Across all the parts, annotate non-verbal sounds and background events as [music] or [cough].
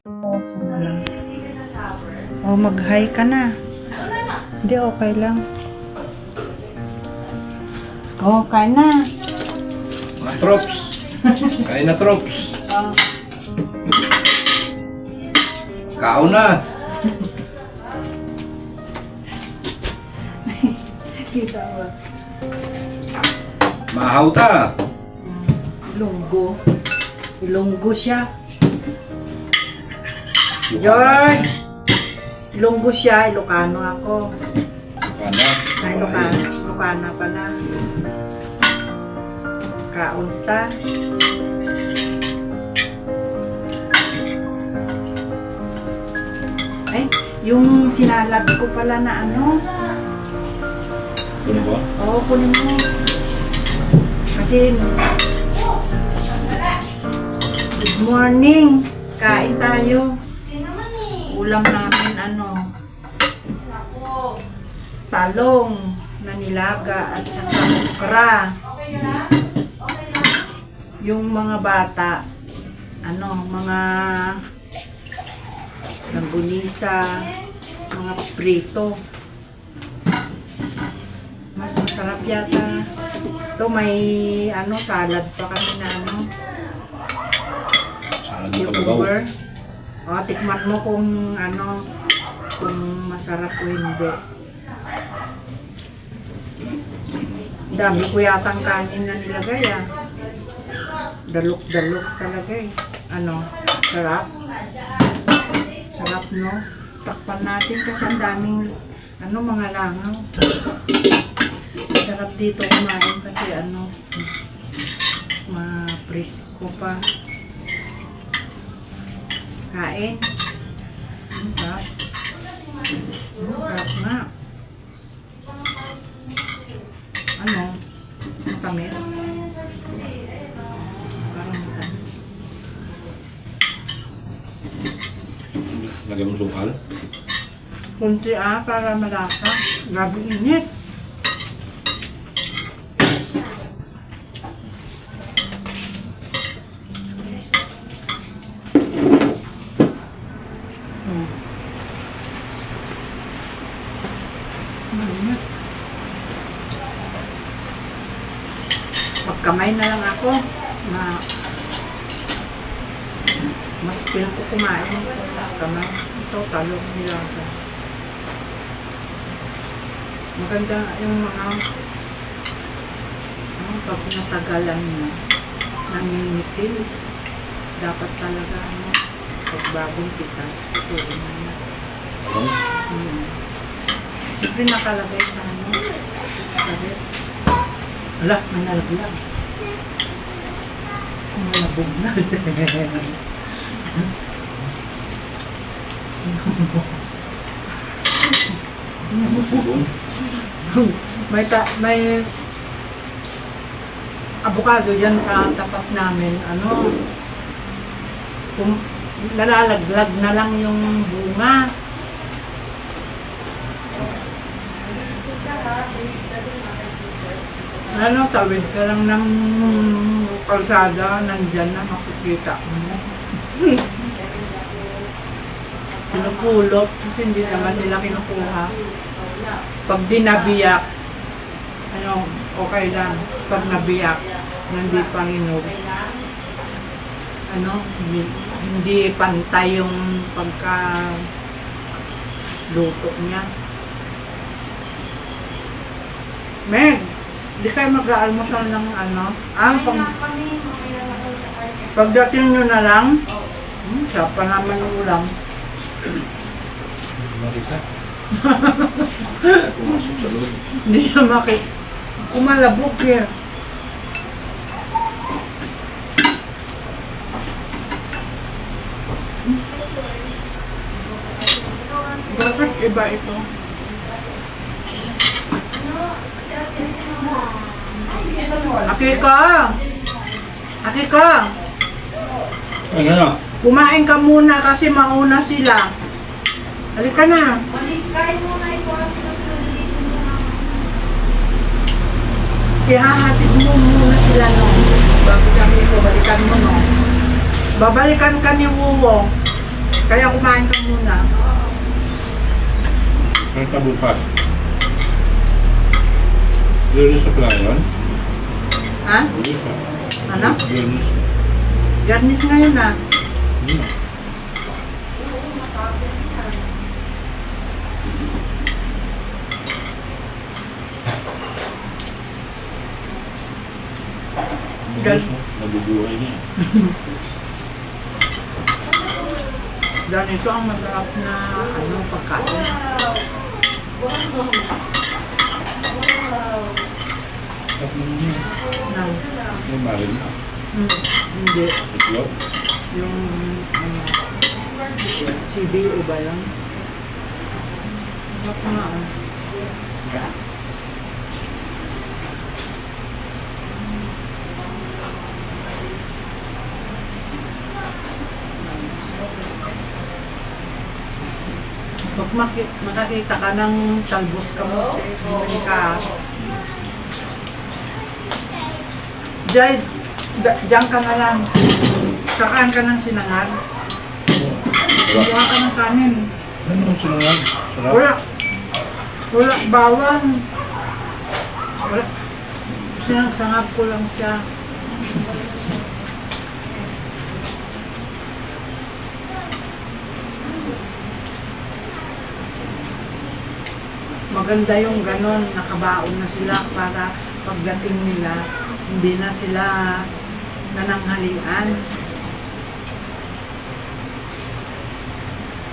Na lang. Oh, mag-hi ka na. Hindi, okay lang. Oh, kain na. Mga troops. Kain na troops. Oh, Kao na. kita ba? Mahaw ta. Ilonggo. Ilonggo siya. George! Ilonggo siya, Ilocano ako. Kana. Ay, Ilocano. Ilocana pala. Kaunta. Ay, yung sinalad ko pala na ano. Ano ba? Oo, kunin mo. Kasi, good morning. Kain tayo. Ulam namin ano, talong na nilaga at saka okra. Yung mga bata, ano, mga langgunisa, mga prito. Mas masarap yata. Ito may ano, salad pa kami na ano, Salad na kalabaw. O, tikman mo kung ano, kung masarap o hindi. Dami ko yatang kanin na nilagay ah. Dalok-dalok talaga eh. Ano, sarap. Sarap no? Takpan natin kasi ang daming ano, mga langaw. Sarap dito kumain kasi ano, ma-presko pa. Kain. Sarap. Sarap nga. Ano? Matamis? Parang matamis. Lagyan mo sukal. Kunti ah, para malasa. Grabe init. Hmm. Mainit. Magkamay na na mas pilang ko kumain kamay. Ito, talong nilaga. Maganda yung mga ano, pag natagalan mo, nangingitim. Dapat talaga, ano, pag bagong pitas, tutuin mo na. Ano? Hmm. Siyempre nakalagay sa ano, sa. Ala, may nalaglag. Bubong. [laughs] may ta may avocado diyan sa tapat namin ano kung nalalaglag na lang yung bunga ano tawid ka lang ng kalsada nandyan na makikita mo [laughs] pinupulot kasi hindi naman nila kinukuha pag dinabiyak, ano, okay lang. Pag nabiyak, hindi pa hinog. Ano, hindi, hindi pantay yung pagka luto niya. Meg, di kayo mag-aalmusal ng ano? Ah, pag, pagdating nyo na lang, hmm, sarap pa naman yung ulam. Marita. Pumasok sa loob. Hindi na maki... Kumalabog eh. Bakit iba ito? Aki ka! Aki ka! Ay, ano? Kumain ka muna kasi mauna sila. Halika na. Ihahatid mo muna sila no. Bago kami ko, balikan mo no. Babalikan ka ni Wuwo. Kaya kumain ka muna. Ang tabukas. Linis sa playon? Ha? Ano? Linis. Garnish ngayon ah. Hmm. Mo. Nabubuhay niya. Ganito ang masarap na ano, pagkain. Na, May marin na. hmm, hindi. Itlog. Yung ano, CBO ba yun? Sarap nga ah. Pag makakita ka ng talbos kamote, bumili ka. Ah. Diyan, ka na lang. Saan ka ng sinangag? Kuha ka ng kanin. Ano ang sinungan? Sarap. Wala. Wala, bawang. Wala. Sinagsangag ko lang siya. Maganda yung ganon, nakabaon na sila para pagdating nila, hindi na sila nananghalian.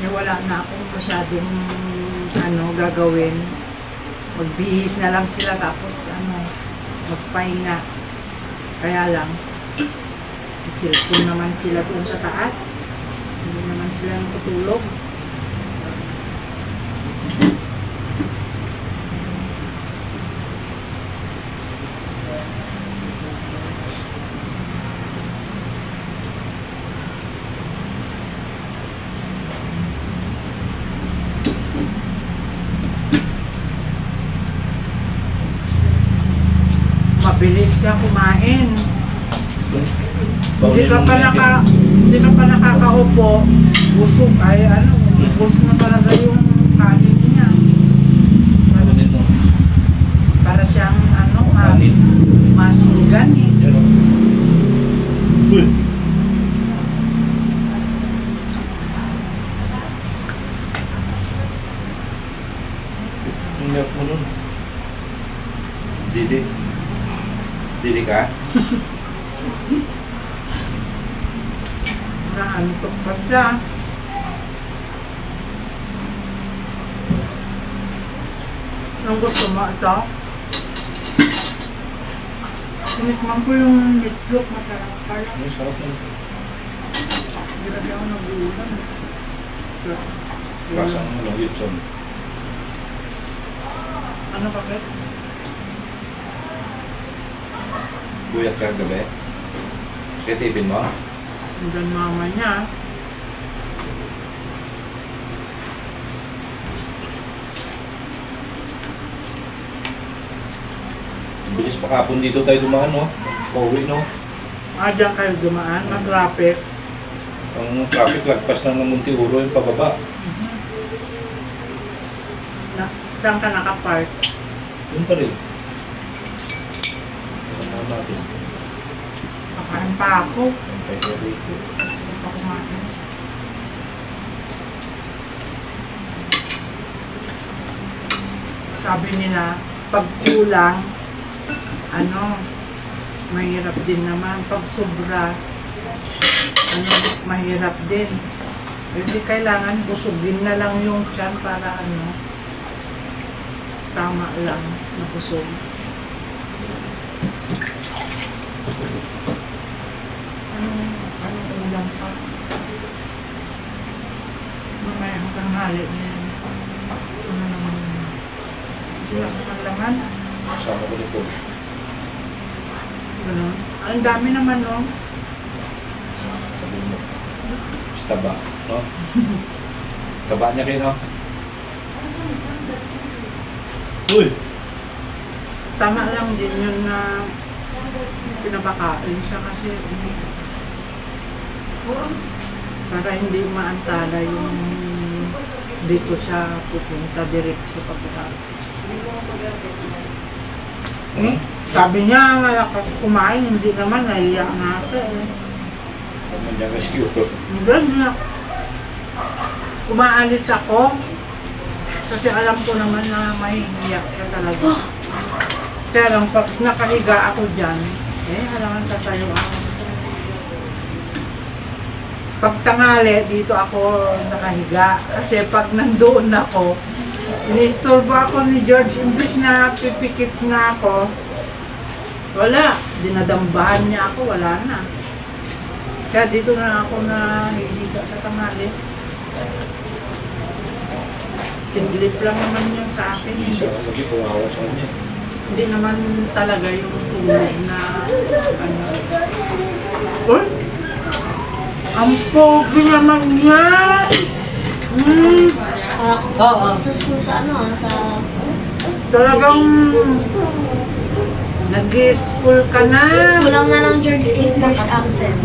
Eh, wala na akong masyadong ano, gagawin. Magbihis na lang sila tapos ano, magpahinga. Kaya lang, cellphone naman sila doon sa taas. Hindi naman sila natutulog. Mabilis ka kumain. Hindi ka pa naka, hindi ka pa nakakaupo, busog ay ano, ubos na talaga yung kanin niya. Para, Ano para siyang ano, ma, Kanin. masinggan eh. Uy! Ang milk mo nun. Didi. Didi ka? Naantok pa siya. Ang gusto mo ito? Tinikman ko yung meatloaf, masarap pala. Ang sarap nun. Hindi kasi ako nag-uulan. So, Lasa ng ano, yutson. Ano bakit? Buyat ka gabi. Kaya tipin mo? Hanggang mama niya. Bilis pa kapon dito tayo dumaan, no? Pauwi, no? Ah, kayo dumaan, mag-traffic. Ang traffic lagpas lang ng Muntiuro yung pababa. Na, saan ka nakapark? Doon pa rin. Kasama natin. Kakain pa ako. Sabi nila, pag kulang, ano, mahirap din naman. Pag sobra, ano, mahirap din. Hindi kailangan busugin na lang yung tiyan para ano, tama lang na busog. Anong, anong ulam pa? Mamaya hanggang hali niya. Ano naman yun? Wala ka pang laman. Kasama ko ni Paul. Ganun. Ang dami naman, no? Sabi mo. Taba, no? Taba niya kayo, no? Uy! Tama lang din yun na pinapakain siya kasi Para hindi maantala yung dito siya pupunta diretso pagkatapos. Eh, sabi niya malakas kumain, hindi naman nahiya natin. Rescue. Hindi niya. Umaalis ako kasi alam ko naman na may hiya siya talaga. Kaya lang pag nakahiga ako dyan, eh halangan tatayo ako. Pag tanghali, dito ako nakahiga. Kasi pag nandoon ako, Inistorbo ako ni George, imbis na pipikit na ako, wala. Dinadambahan niya ako, wala na. Kaya dito na ako na hihiga sa tanghali. Tinglit lang naman yung sa akin. Hindi Hindi, siya sa kanya. hindi naman talaga yung tulog na ano. Uy! Ang pogi naman niya! Hmm, Parang sa school sa ano ah, sa... talagang nag-school ka na. Kulang na lang George English accent.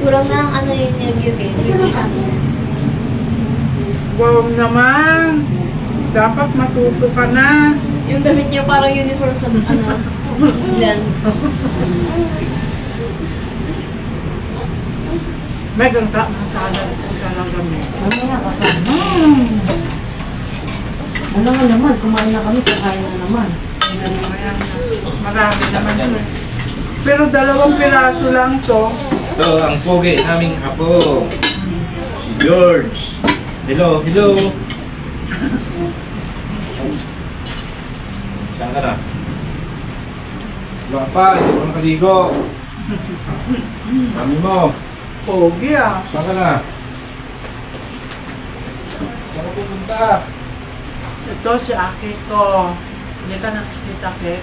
Kulang na lang ano yun yung UK, British accent. Wow naman! Dapat matuto ka na. Yung damit niya parang uniform sa ano, [laughs] Glen. May ganta ng salad ko talaga may. Mamaya ka pa. Ano nga naman, kumain na kami, kakain na naman. Marami naman yun eh. Pero dalawang piraso lang to. Ito, ang pogi naming apo. Si George. Hello, hello. Saan ka na? Wala pa, hindi ko nakaligo. Mami mo, Pogi ah. saan ka na? Saan ka pupunta? Ito si Aki ko. Hindi ka nakikita, Kek.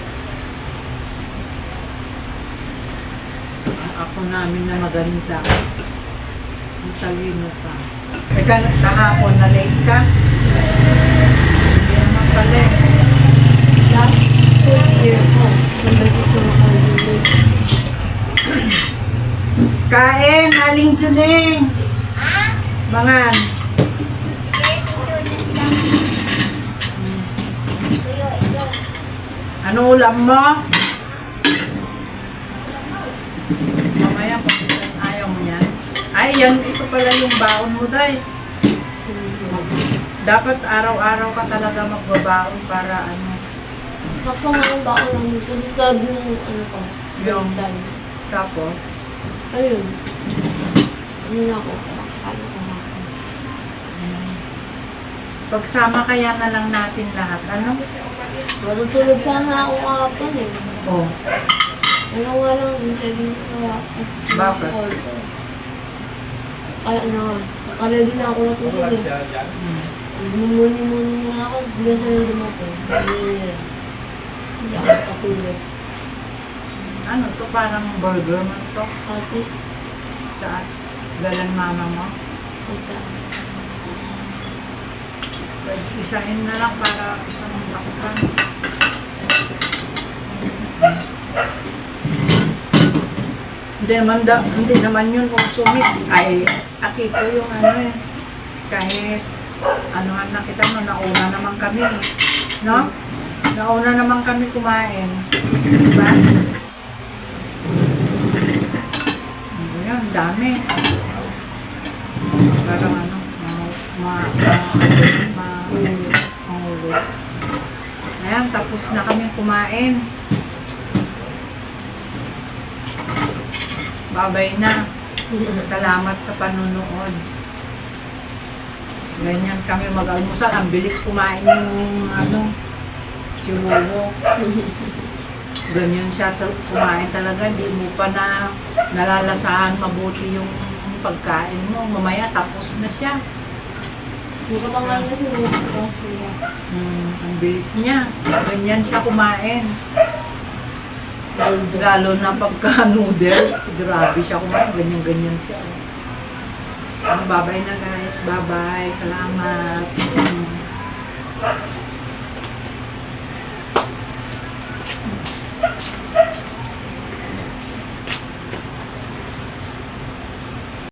Ang ako namin na maganda. Ang talino pa. Eka, kahapon na late ka? Hindi naman pala eh. Last school year ko, kung bakit ko nakalulog. Kain, aling Juneng. Mangan. Ano ulam mo? Mamaya pag ayaw mo yan. Ay, yan, ito pala yung baon mo, day. Dapat araw-araw ka talaga magbabaon para ano. Napangalan ba ako lang dito? Dito ng ano ko, Yung- break time. Tapos, Ayun. Ano na ako, ano ko na ako. pagsama kaya na lang natin lahat. Ano? Matutulog sana ako kahapon eh. Oh, Ano nga lang, minsan din ko Bakit? Ay, ano, nakaredy na ako natulog eh. Mumuni-muni na ako, bigla sila dumating. Hindi Hindi ako katulog. Ano to? Parang burger man to. Ate, Saan? Galan mama mo? ata. Pwede isahin na lang para isang takupan. Hindi naman, da, hindi naman yun kung sumit. Ay, akito yung ano eh. Kahit ano na kita mo, nauna naman kami. No? Nauna naman kami kumain. Diba? Ano yun, dami. Parang ano, ma, ma, ma, ma, mahulog. Ayan, tapos na kami kumain. Babay na. Salamat sa panunood. Ganyan kami mag-almusal. Ang bilis kumain yung ano, si Wowo. Ganyan siya kumain talaga. Hindi mo pa na nalalasahan mabuti yung pagkain mo. Mamaya tapos na siya. Kasi nilito ko. Hmm, ang bilis niya. Ganyan siya kumain. Lalo na pagka [laughs] noodles, grabe siya kumain. Ganyan-ganyan siya. Ah, Bye-bye na guys. Bye-bye. Salamat. Hmm.